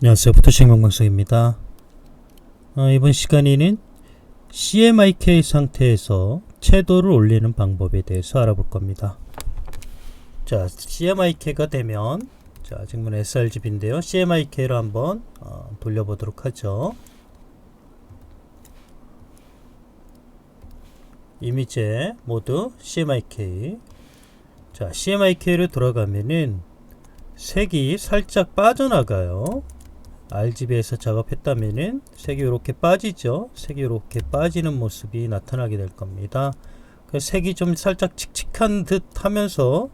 안녕하세요. 포토싱 방송입니다. 어, 이번 시간에는 CMYK 상태에서 채도를 올리는 방법에 대해서 알아볼 겁니다. 자, CMYK가 되면 자, 지금은 sRGB인데요. CMYK로 한번 어, 돌려보도록 하죠. 이미지 모드 CMYK 자, CMYK로 돌아가면은 색이 살짝 빠져나가요. RGB에서 작업했다면은 색이 이렇게 빠지죠. 색이 이렇게 빠지는 모습이 나타나게 될 겁니다. 그 색이 좀 살짝 칙칙한 듯 하면서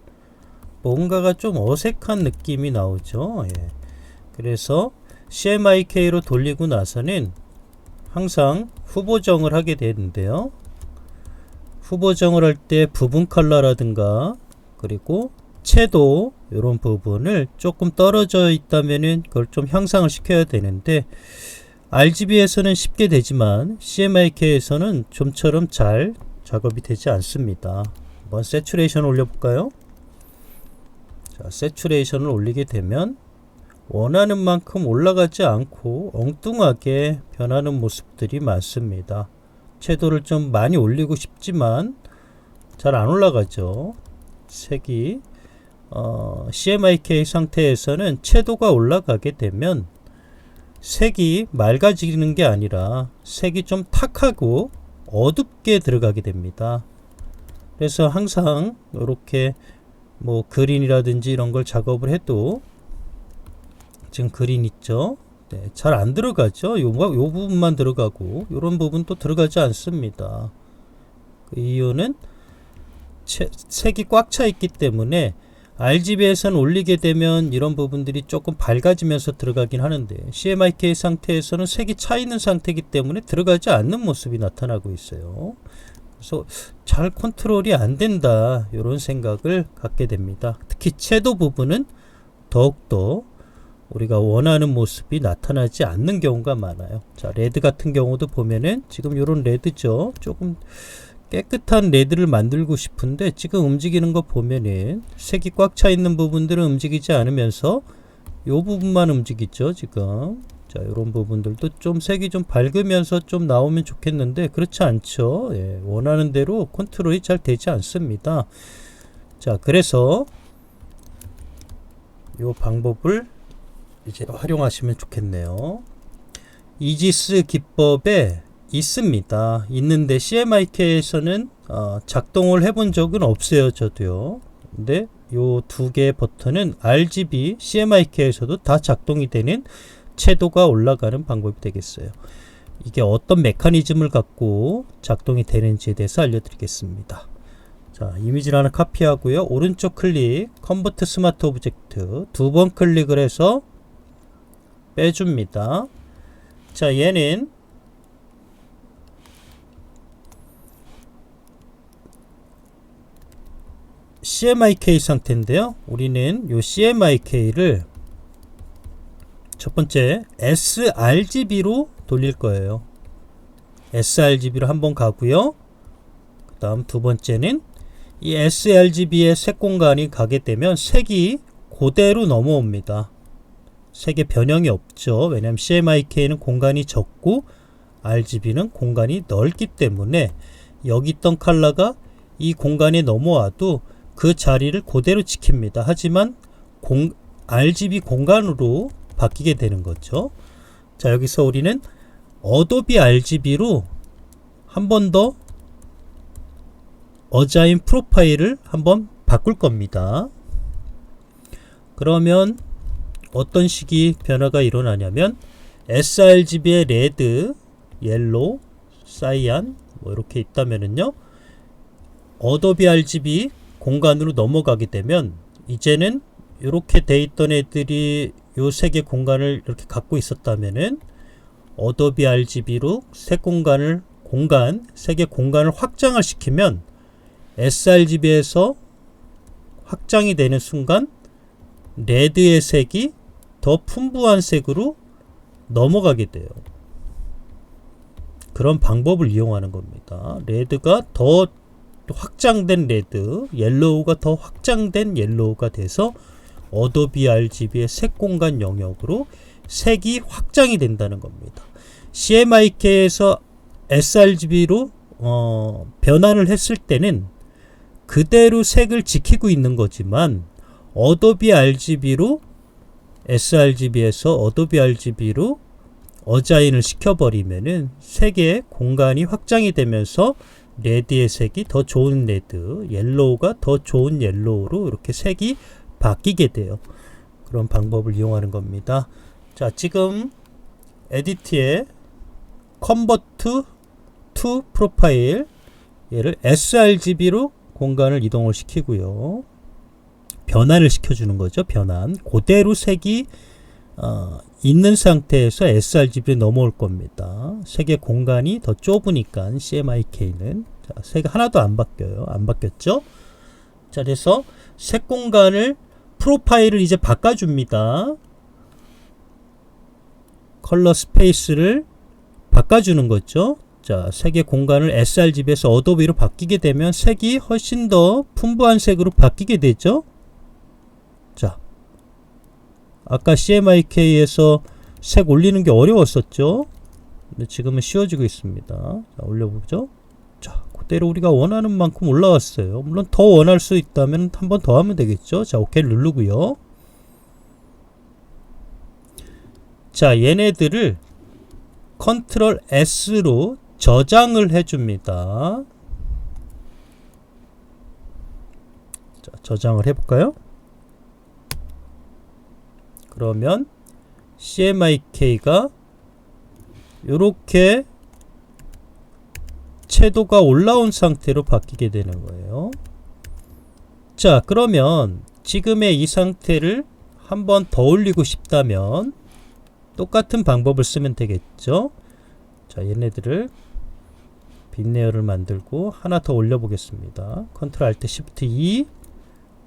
뭔가가 좀 어색한 느낌이 나오죠. 예. 그래서 CMYK로 돌리고 나서는 항상 후보정을 하게 되는데요. 후보정을 할 때 부분 컬러라든가 그리고 채도 이런 부분을 조금 떨어져 있다면은 그걸 좀 향상을 시켜야 되는데 RGB에서는 쉽게 되지만 CMYK에서는 좀처럼 잘 작업이 되지 않습니다. 한번 세츄레이션 올려볼까요? 자, 세츄레이션을 올리게 되면 원하는 만큼 올라가지 않고 엉뚱하게 변하는 모습들이 많습니다. 채도를 좀 많이 올리고 싶지만 잘 안 올라가죠. 색이 어, CMYK 상태에서는 채도가 올라가게 되면 색이 맑아지는 게 아니라 색이 좀 탁하고 어둡게 들어가게 됩니다. 그래서 항상 이렇게 뭐 그린이라든지 이런 걸 작업을 해도 지금 그린 있죠? 네, 잘 안 들어가죠. 요, 요 부분만 들어가고 이런 부분 또 들어가지 않습니다. 그 이유는 채, 색이 꽉 차 있기 때문에 RGB에서는 올리게 되면 이런 부분들이 조금 밝아지면서 들어가긴 하는데 CMYK 상태에서는 색이 차 있는 상태이기 때문에 들어가지 않는 모습이 나타나고 있어요. 그래서 잘 컨트롤이 안 된다 이런 생각을 갖게 됩니다. 특히 채도 부분은 더욱더 우리가 원하는 모습이 나타나지 않는 경우가 많아요. 자, 레드 같은 경우도 보면은 지금 이런 레드죠. 조금 깨끗한 레드를 만들고 싶은데 지금 움직이는 거 보면은 색이 꽉 차 있는 부분들은 움직이지 않으면서 요 부분만 움직이죠 지금. 자 이런 부분들도 좀 색이 좀 밝으면서 좀 나오면 좋겠는데 그렇지 않죠. 예, 원하는 대로 컨트롤이 잘 되지 않습니다. 자 그래서 요 방법을 이제 활용하시면 좋겠네요. 이지스 기법에 있습니다. 있는데 CMYK에서는 어, 작동을 해본 적은 없어요. 저도요. 근데 요 두 개의 버튼은 RGB CMYK에서도 다 작동이 되는 채도가 올라가는 방법이 되겠어요. 이게 어떤 메커니즘을 갖고 작동이 되는지에 대해서 알려드리겠습니다. 자, 이미지를 하나 카피하고요. 오른쪽 클릭, 컨버트 스마트 오브젝트 두 번 클릭을 해서 빼줍니다. 자, 얘는 CMYK 상태인데요. 우리는 이 CMYK를 첫 번째 sRGB로 돌릴 거예요. sRGB로 한번 가고요. 그 다음 두 번째는 이 sRGB의 색 공간이 가게 되면 색이 그대로 넘어옵니다. 색의 변형이 없죠. 왜냐하면 CMYK는 공간이 적고 RGB는 공간이 넓기 때문에 여기 있던 컬러가 이 공간에 넘어와도 그 자리를 그대로 지킵니다. 하지만 공, RGB 공간으로 바뀌게 되는 거죠. 자, 여기서 우리는 어도비 RGB로 한 번 더 어자인 프로파일을 한번 바꿀 겁니다. 그러면 어떤 식이 변화가 일어나냐면 sRGB의 레드, 옐로우, 사이안 뭐 이렇게 있다면은요. 어도비 RGB 공간으로 넘어가게 되면 이제는 이렇게 돼 있던 애들이 요 세 개 공간을 이렇게 갖고 있었다면은 어도비 RGB로 색 공간을 공간 세 개 공간을 확장을 시키면 sRGB에서 확장이 되는 순간 레드의 색이 더 풍부한 색으로 넘어가게 돼요. 그런 방법을 이용하는 겁니다. 레드가 더 확장된 레드, 옐로우가 더 확장된 옐로우가 돼서 어도비 RGB의 색 공간 영역으로 색이 확장이 된다는 겁니다. CMYK에서 sRGB로 어, 변환을 했을 때는 그대로 색을 지키고 있는 거지만 어도비 RGB로 sRGB에서 어도비 RGB로 어자인을 시켜버리면은 색의 공간이 확장이 되면서 레드의 색이 더 좋은 레드, 옐로우가 더 좋은 옐로우로 이렇게 색이 바뀌게 돼요. 그런 방법을 이용하는 겁니다. 자, 지금 에디트에 컨버트 투 프로파일 얘를 sRGB로 공간을 이동을 시키고요. 변환을 시켜주는 거죠. 변환. 그대로 색이 어, 있는 상태에서 sRGB로 넘어올 겁니다. 색의 공간이 더 좁으니까 CMYK는 자, 색 하나도 안 바뀌어요. 안 바뀌었죠? 자, 그래서 색 공간을 프로파일을 이제 바꿔줍니다. 컬러 스페이스를 바꿔주는 거죠. 자, 색의 공간을 sRGB에서 어도비로 바뀌게 되면 색이 훨씬 더 풍부한 색으로 바뀌게 되죠. 자, 아까 CMYK에서 색 올리는 게 어려웠었죠. 근데 지금은 쉬워지고 있습니다. 자, 올려보죠. 자, 그대로 우리가 원하는 만큼 올라왔어요. 물론 더 원할 수 있다면 한 번 더 하면 되겠죠. 자, 오케이 누르고요. 자, 얘네들을 컨트롤 S로 저장을 해줍니다. 자, 저장을 해볼까요? 그러면 CMYK가 이렇게 채도가 올라온 상태로 바뀌게 되는 거예요. 자, 그러면 지금의 이 상태를 한 번 더 올리고 싶다면 똑같은 방법을 쓰면 되겠죠. 자, 얘네들을 빈레어를 만들고 하나 더 올려 보겠습니다. 컨트롤 알트 시프트 E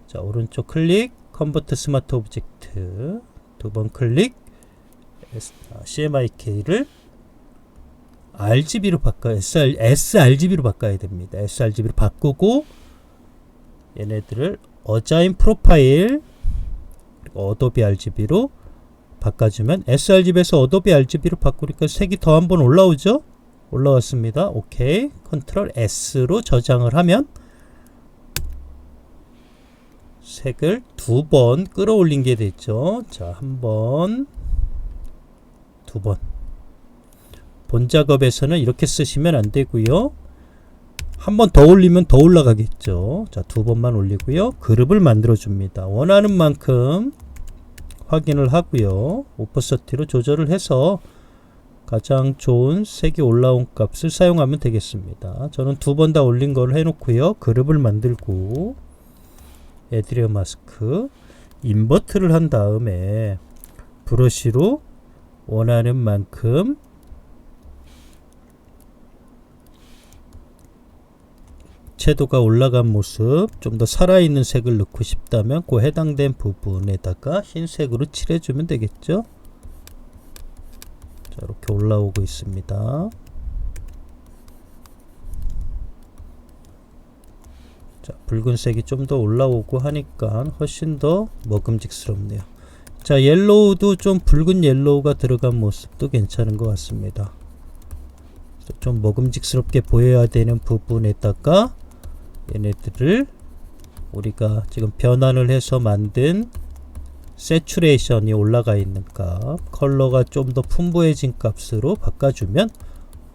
자, 오른쪽 클릭 컨버트 스마트 오브젝트 두 번 클릭 CMYK를 RGB로 바꿔 SR, sRGB로 바꿔야 됩니다. sRGB로 바꾸고 얘네들을 어자인 프로파일 어도비 RGB로 바꿔주면 sRGB에서 어도비 RGB로 바꾸니까 색이 더 한 번 올라오죠? 올라왔습니다. 오케이. 컨트롤 S로 저장을 하면 색을 두 번 끌어올린 게 됐죠. 자, 한 번, 두 번. 본 작업에서는 이렇게 쓰시면 안 되고요. 한 번 더 올리면 더 올라가겠죠. 자, 두 번만 올리고요. 그룹을 만들어 줍니다. 원하는 만큼 확인을 하고요. 오퍼서티로 조절을 해서 가장 좋은 색이 올라온 값을 사용하면 되겠습니다. 저는 두 번 다 올린 걸 해놓고요. 그룹을 만들고 에드리어 마스크 인버트를 한 다음에 브러쉬로 원하는 만큼 채도가 올라간 모습 좀 더 살아있는 색을 넣고 싶다면 그 해당된 부분에다가 흰색으로 칠해주면 되겠죠? 자 이렇게 올라오고 있습니다 자 붉은색이 좀 더 올라오고 하니까 훨씬 더 먹음직스럽네요. 자 옐로우도 좀 붉은 옐로우가 들어간 모습도 괜찮은 것 같습니다. 좀 먹음직스럽게 보여야 되는 부분에다가 얘네들을 우리가 지금 변환을 해서 만든 세츄레이션이 올라가 있는 값 컬러가 좀 더 풍부해진 값으로 바꿔주면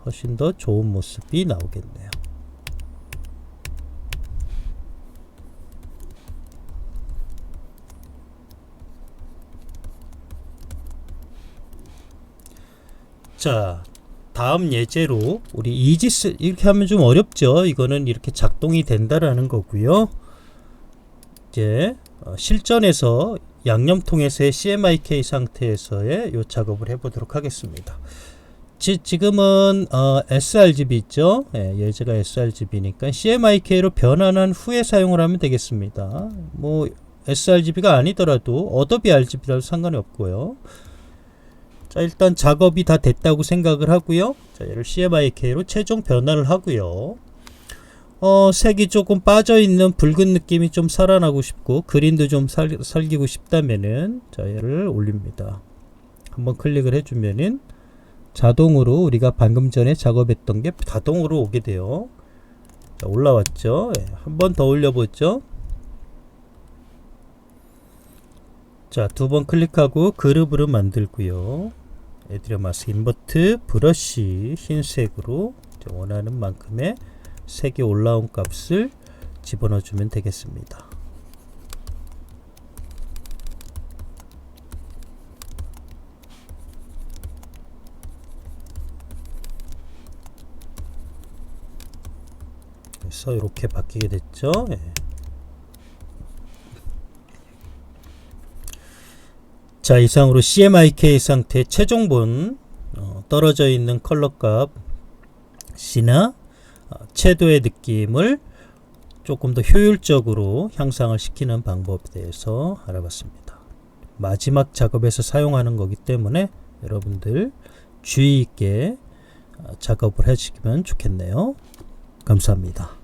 훨씬 더 좋은 모습이 나오겠네요 자 다음 예제로 우리 이지스 이렇게 하면 좀 어렵죠. 이거는 이렇게 작동이 된다라는 거고요. 이제 어, 실전에서 양념통에서의 CMYK 상태에서의 요 작업을 해보도록 하겠습니다. 지, 지금은 어, sRGB 있죠. 예, 예제가 sRGB니까 CMYK로 변환한 후에 사용을 하면 되겠습니다. 뭐 sRGB가 아니더라도 어도비 RGB라도 상관이 없고요. 자 일단 작업이 다 됐다고 생각을 하고요 자 얘를 CMYK로 최종 변환을 하고요 어 색이 조금 빠져있는 붉은 느낌이 좀 살아나고 싶고 그린도 좀 살, 살기고 싶다면은 자 얘를 올립니다 한번 클릭을 해주면은 자동으로 우리가 방금 전에 작업했던 게 자동으로 오게 돼요. 자, 올라왔죠. 예, 한번 더 올려보죠. 자, 두 번 클릭하고 그룹으로 만들고요. 에드리어 마스크 인버트 브러쉬 흰색으로 원하는 만큼의 색이 올라온 값을 집어넣어 주면 되겠습니다. 그래서 이렇게 바뀌게 됐죠. 예. 자 이상으로 CMYK 상태 최종본 어, 떨어져 있는 컬러 값이나 어, 채도의 느낌을 조금 더 효율적으로 향상을 시키는 방법에 대해서 알아봤습니다. 마지막 작업에서 사용하는 거기 때문에 여러분들 주의 있게 어, 작업을 해주시면 좋겠네요. 감사합니다.